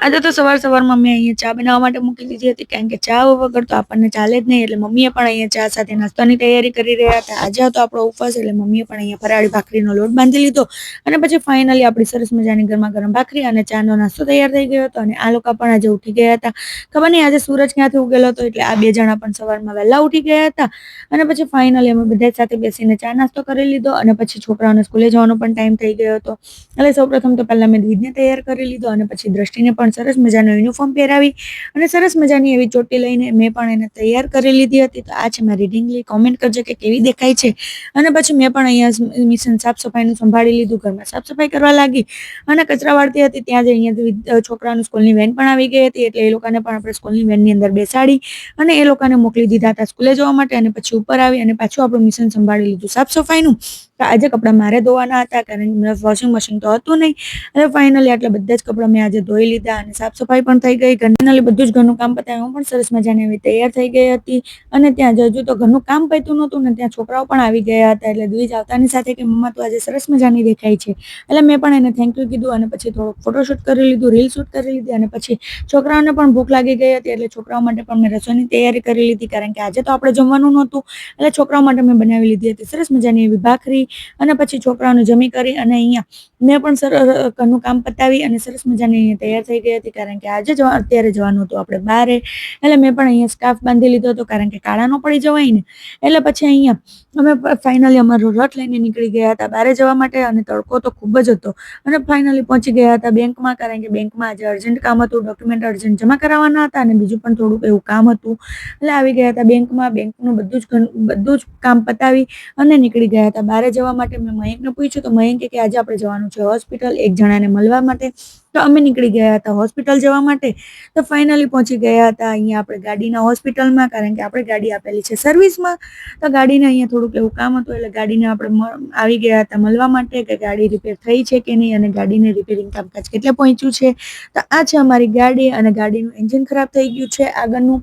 આજે તો સવાર સવારમાં મેં અહીંયા ચા બનાવવા માટે મૂકી દીધી હતી. કારણ કે ચા વગર તો આપણને ચાલે જ નહીં. એટલે મમ્મીએ પણ અહીંયા ચા સાથે નાસ્તાની તૈયારી કરી રહ્યા હતા. આજે હતો આપણો ઉપવાસ, એટલે મમ્મીએ પણ અહીંયા ફરાળી ભાખરીનો લોટ બાંધી લીધો. અને પછી ફાઇનલી આપણી સરસ મજાની ગરમા ગરમ ભાખરી અને ચાનો નાસ્તો તૈયાર થઈ ગયો હતો. અને આ લોકો પણ આજે ઉઠી ગયા હતા. ખબર નહીં, આજે સૂરજ ક્યાંથી ઉગેલો હતો? એટલે આ બે જણા પણ સવારમાં વહેલા ઉઠી ગયા હતા. અને પછી ફાઇનલી અમે બધા સાથે બેસીને ચા નાસ્તો કરી લીધો. અને પછી છોકરાઓને સ્કૂલે જવાનો પણ ટાઈમ થઈ ગયો હતો. એટલે સૌપ્રથમ તો પહેલાં મેં દીદને તૈયાર કરી લીધો. અને પછી દ્રષ્ટિને પણ સરસ મજાનો યુનિફોર્મ પહેરાવી અને સરસ મજાની એવી ચોટી લઈને મેં પણ એને તૈયાર કરી લીધી હતી. તો આ છે મારી ઢીંગલી કોમેન્ટ કરજો કે કેવી દેખાય છે. અને પછી મેં પણ અહીંયા મિશન સાફ સફાઈનું સંભાળી લીધું. ઘરમાં સાફ સફાઈ કરવા લાગી અને કચરા વાળતી હતી. ત્યાં જ અહીંયા છોકરાનું સ્કૂલની વેન પણ આવી ગઈ હતી. એટલે એ લોકોને પણ આપણે સ્કૂલની વેનની અંદર બેસાડી અને એ લોકોને મોકલી દીધા હતા સ્કૂલે જવા માટે અને પછી ઉપર આવી અને પાછું આપણું મિશન સંભાળી લીધું સાફ સફાઈનું. આજે કપડાં મારે ધોવાના હતા કારણ કે વોશિંગ મશીન તો હતું નહીં. અને ફાઇનલી આટલા બધા જ કપડાં મેં આજે ધોઈ લીધા અને સાફ સફાઈ પણ થઈ ગઈ. ફાઇનલી બધું જ ઘરનું કામ પતાવ્યું. હું પણ સરસ મજાની એવી તૈયાર થઈ ગઈ હતી. અને ત્યાં હજુ તો ઘરનું કામ પત્યું નહોતું ને ત્યાં છોકરાઓ પણ આવી ગયા હતા એટલે દ્વિજ આવતાની સાથે કે મમ્મા તો આજે સરસ મજાની દેખાય છે. એટલે મેં પણ એને થેન્ક યુ કીધું અને પછી થોડુંક ફોટોશૂટ કરી લીધું રીલ શૂટ કરી લીધી અને પછી છોકરાઓને પણ ભૂખ લાગી ગઈ હતી એટલે છોકરાઓ માટે પણ મેં રસોઈની તૈયારી કરી લીધી કારણ કે આજે તો આપણે જમવાનું નહોતું. એટલે છોકરાઓ માટે મેં બનાવી લીધી હતી સરસ મજાની એવી ભાખરી અને પછી છોકરાઓને જમી કરી અને અહીંયા મેં પણ સર ઘરનું કામ પતાવી અને સરસ મજાની અહીંયા તૈયાર થઈ ગઈ હતી. કારણ કે આજે જ અત્યારે જવાનું હતું આપણે બહારે એટલે મેં પણ અહીંયા સ્કાર્ફ બાંધી લીધો હતો, કારણ કે કાળા નો પડી જવાય ને. એટલે પછી અહીંયા અમે ફાઇનલી અમારો રથ લઈને નીકળી ગયા હતા બહારે જવા માટે અને તડકો તો ખૂબ જ હતો. અને ફાઇનલી પહોંચી ગયા હતા બેંકમાં, કારણ કે બેંકમાં આજે અર્જન્ટ કામ હતું ડોક્યુમેન્ટ અર્જન્ટ જમા કરાવવાના હતા અને બીજું પણ થોડુંક એવું કામ હતું. એટલે આવી ગયા હતા બેંકમાં, બેંકનું બધું જ બધું જ કામ પતાવી અને નીકળી ગયા હતા બહારે જવા માટે મેં મયંકને પૂછ્યું, તો મયંકે કે આજે આપણે જવાનું છે હોસ્પિટલ, એક જણાને મળવા માટે. તો અમે નીકળી ગયા હતા હોસ્પિટલ જવા માટે. તો ફાઇનલી પહોંચી ગયા હતા અહીંયા આપણે ગાડીના હોસ્પિટલમાં, કારણ કે આપણે ગાડી આપેલી છે સર્વિસમાં. તો ગાડીને અહીંયા થોડુંક એવું કામ હતું, એટલે ગાડીને આપણે આવી ગયા હતા મળવા માટે કે ગાડી રિપેર થઈ છે કે નહીં અને ગાડીને રિપેરિંગ કામકાજ કેટલે પહોંચ્યું છે. તો આ છે અમારી ગાડી અને ગાડીનું એન્જિન ખરાબ થઈ ગયું છે આગળનું.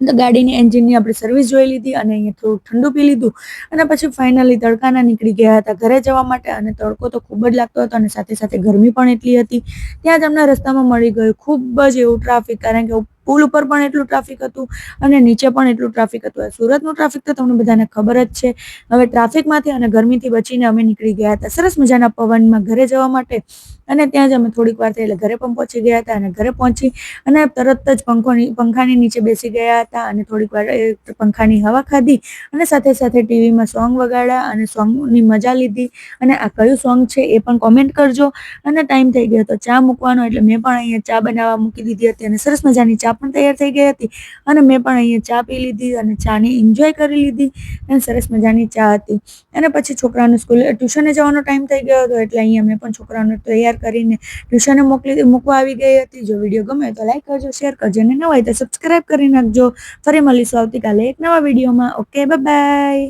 ગાડીની એન્જિનની આપણે સર્વિસ જોઈ લીધી અને અહીંયા થોડું ઠંડુ પી લીધું. અને પછી ફાઇનલી તડકાના નીકળી ગયા હતા ઘરે જવા માટે અને તડકો તો ખૂબ જ લાગતો હતો અને સાથે સાથે ગરમી પણ એટલી હતી. ત્યાં જ અમને રસ્તામાં મળી ગયું ખૂબ જ એવું ટ્રાફિક કારણ કે પુલ ઉપર પણ એટલું ટ્રાફિક હતું અને નીચે પણ એટલું ટ્રાફિક હતું. સુરતનું ટ્રાફિક તો તમને બધાને ખબર જ છે. હવે ટ્રાફિકમાંથી અને ગરમીથી બચીને અમે નીકળી ગયા હતા. સરસ મજાના પવનમાં ઘરે જવા માટે અને ત્યાં જ અમે થોડીક વાર થઈ એટલે ઘરે પણ પહોંચી ગયા હતા અને ઘરે પહોંચી અને તરત જ પંખોની, પંખાની નીચે બેસી ગયા હતા અને થોડીક વાર પંખાની હવા ખાધી અને સાથે સાથે ટીવીમાં સોંગ વગાડ્યા અને સોંગની મજા લીધી અને આ કયું સોંગ છે એ પણ કોમેન્ટ કરજો. અને ટાઈમ થઈ ગયો હતો ચા મૂકવાનો એટલે મેં પણ અહીંયા ચા બનાવવા મૂકી દીધી હતી અને સરસ મજાની ચા પણ તૈયાર થઈ ગઈ હતી. અને મેં પણ અહીંયા ચા પી લીધી અને ચાની એન્જોય કરી લીધી. અને સરસ મજાની ચા હતી. અને પછી છોકરાને સ્કૂલે, ટ્યુશને જવાનો ટાઈમ થઈ ગયો હતો એટલે અહીંયા મેં પણ છોકરાઓને તૈયાર કરીને ટ્યુશને મોકલી મૂકવા આવી ગઈ હતી. જો વીડિયો ગમે તો લાઈક કરજો, શેર કરજો અને ન હોય તો સબસ્ક્રાઈબ કરી નાખજો. ફરી મળીશું આવતીકાલે એક નવા વિડીયોમાં. Okay bye